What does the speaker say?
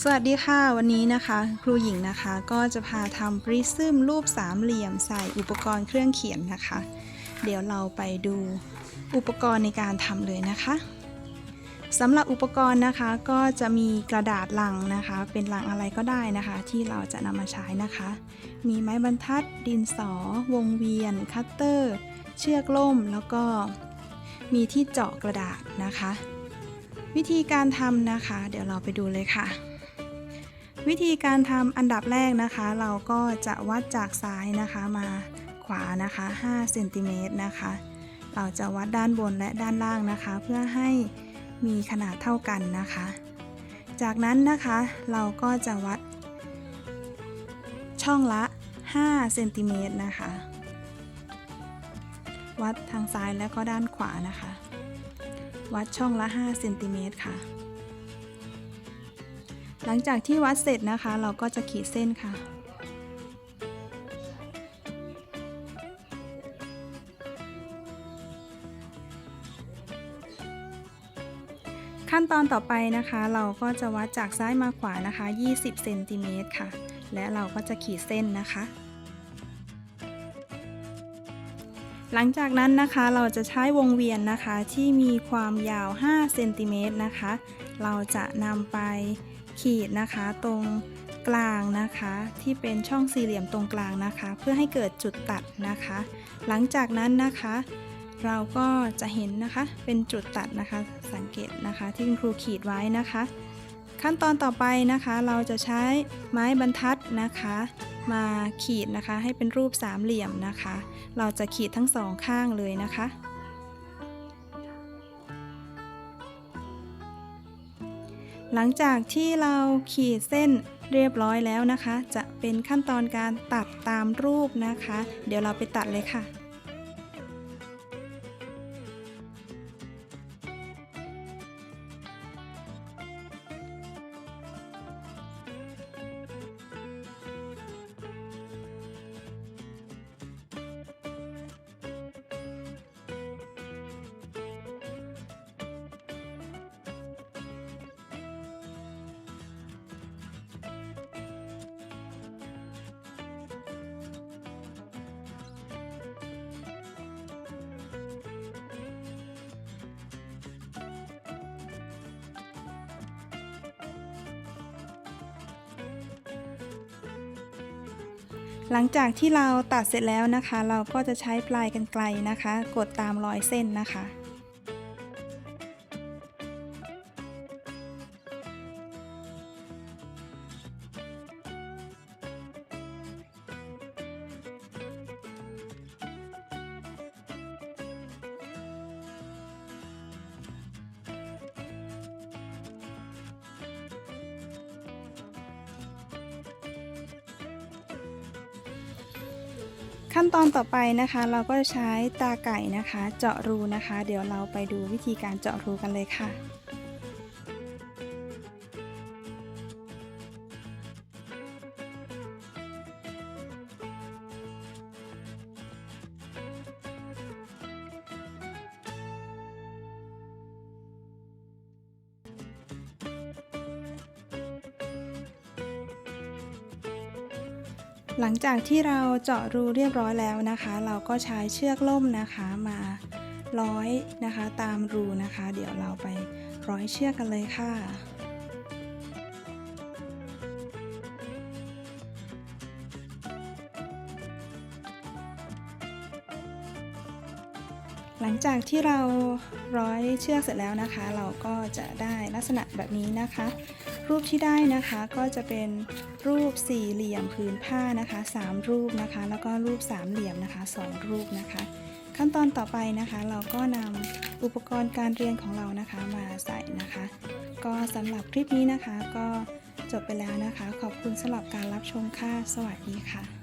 สวัสดีค่ะ วันนี้นะคะ ครูหญิงนะคะก็จะพาทำปริซึมรูปสามเหลี่ยมใส่อุปกรณ์เครื่องเขียนนะคะ เดี๋ยวเราไปดูอุปกรณ์ในการทำเลยนะคะสำหรับอุปกรณ์นะคะก็จะมีกระดาษลังนะคะ เป็นลังอะไรก็ได้นะคะ ที่เราจะนำมาใช้นะคะ มีไม้บรรทัด ดินสอ วงเวียน คัตเตอร์ เชือกล่ม แล้วก็มีที่เจาะกระดาษนะคะ วิธีการทำนะคะ เดี๋ยวเราไปดูเลยค่ะ วิธีการทำอันดับแรกนะคะ เราก็จะวัดจากซ้ายนะคะมาขวานะคะ5เซนติเมตรนะคะ เราจะวัดด้านบนและด้านล่างนะคะ เพื่อให้มีขนาดเท่ากันนะคะ จากนั้นนะคะเราก็จะวัด ช่องละ5เซนติเมตรนะคะ วัดทางซ้ายและก็ด้านขวานะคะ วัดช่องละ5เซนติเมตรค่ะ หลังจากที่วัดเสร็จนะคะ เราก็จะขีดเส้นค่ะ ขั้นตอนต่อไปนะคะ เราก็จะวัดจากซ้ายมาขวานะคะ 20เซนติเมตรค่ะ และเราก็จะขีดเส้นนะคะ หลังจากนั้นนะคะเราจะใช้วงเวียนนะคะที่มีความยาว5เซนติเมตรนะคะ เราจะนำไป ขีดนะคะตรงกลางนะคะ ที่เป็นช่องสี่เหลี่ยมตรงกลางนะคะ เพื่อให้เกิดจุดตัดนะคะ หลังจากนั้นนะคะ เราก็จะเห็นนะคะเป็นจุดตัดนะคะ สังเกตนะคะที่คุณครูขีดไว้นะคะ ขั้นตอนต่อไปนะคะ เราจะใช้ไม้บรรทัดนะคะ มาขีดนะคะให้เป็นรูปสามเหลี่ยมนะคะ เราจะขีดทั้งสองข้างเลยนะคะ หลังจากที่เราขีดเส้นเรียบร้อยแล้วนะคะ จะเป็นขั้นตอนการตัดตามรูปนะคะ เดี๋ยวเราไปตัดเลยค่ะ หลังจากที่เราตัดเสร็จแล้วนะคะ เราก็จะใช้ปลายกันไกลนะคะ กดตามรอยเส้นนะคะ ขั้นตอนต่อไปนะคะ เราก็จะใช้ตาไก่นะคะ เจาะรูนะคะ เดี๋ยวเราไปดูวิธีการเจาะรูกันเลยค่ะ หลังจากที่เราเจาะรูเรียบร้อยแล้วนะคะ เราก็ใช้เชือกล่มนะคะมาร้อยนะคะ ตามรูนะคะ เดี๋ยวเราไปร้อยเชือกกันเลยค่ะ หลังจากที่เราร้อยเชือกเสร็จแล้วนะคะ เราก็จะได้ลักษณะแบบนี้นะคะ รูปที่ได้นะคะก็จะเป็นรูปสี่เหลี่ยมผืนผ้านะคะสามรูปนะคะ แล้วก็รูปสามเหลี่ยมนะคะสองรูปนะคะ ขั้นตอนต่อไปนะคะ เราก็นำอุปกรณ์การเรียนของเรานะคะมาใส่นะคะ ก็สำหรับคลิปนี้นะคะก็จบไปแล้วนะคะ ขอบคุณสำหรับการรับชมค่ะ สวัสดีค่ะ